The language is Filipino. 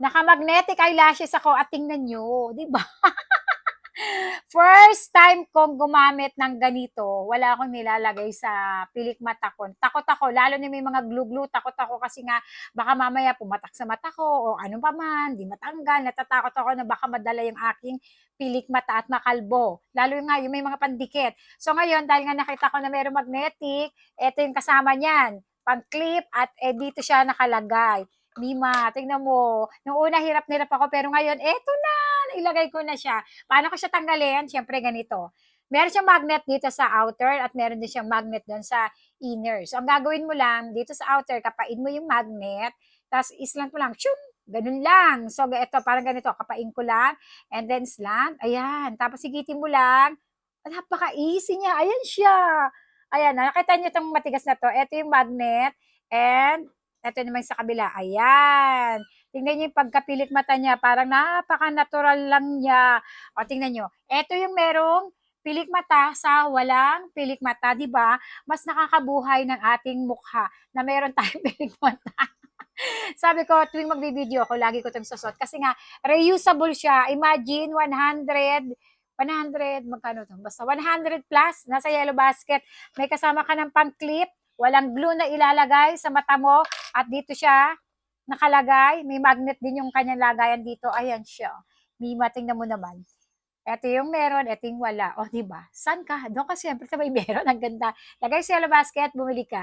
Naka-magnetic eyelashes ako at tingnan nyo, di ba? First time kong gumamit ng ganito, wala akong nilalagay sa pilik mata ko. Takot ako, lalo na may mga glue-glue, takot ako kasi nga baka mamaya pumatak sa mata ko o ano pa man, di matanggal. Natatakot ako na baka madala yung aking pilik mata at makalbo. Lalo nga yung may mga pandikit. So ngayon, dahil nga nakita ko na mayroong magnetic, ito yung kasama niyan, pang clip at eh, dito siya nakalagay. Mima, tingnan mo. Nung una, hirap na hirap ako, pero ngayon, eto na, ilagay ko na siya. Paano ko siya tanggalin? Siyempre, ganito. Meron siyang magnet dito sa outer at meron din siyang magnet doon sa inner. So, ang gagawin mo lang, dito sa outer, kapain mo yung magnet, tapos islant mo lang, shum, ganun lang. So, ito, parang ganito, kapain ko lang, and then slant, ayan. Tapos, sigitin mo lang, napaka-easy niya, ayan siya. Ayan, nakita niyo itong matigas na to. Ito yung magnet, and ito naman sa kabila, ayan. Tingnan niyo yung pagkapilik mata niya, parang napaka-natural lang niya. O, tingnan niyo. Ito yung merong pilik mata sa walang pilik mata, di ba? Mas nakakabuhay ng ating mukha na meron tayong pilik mata. Sabi ko, tuwing magbibideo ako, lagi ko itong susot. Kasi nga, reusable siya. Imagine, 100, 100, magkano to? Basta 100 plus, nasa yellow basket. May kasama ka ng pang-clip, walang glue na ilalagay sa mata mo, at dito siya nakalagay. May magnet din yung kanyang lagayan dito. Ayan siya. Mima, tingnan mo naman. Ito yung meron, ito yung wala. O, di ba? Saan ka? Doon ka siyempre sa may meron. Ang ganda. Lagay sa yellow basket, bumili ka.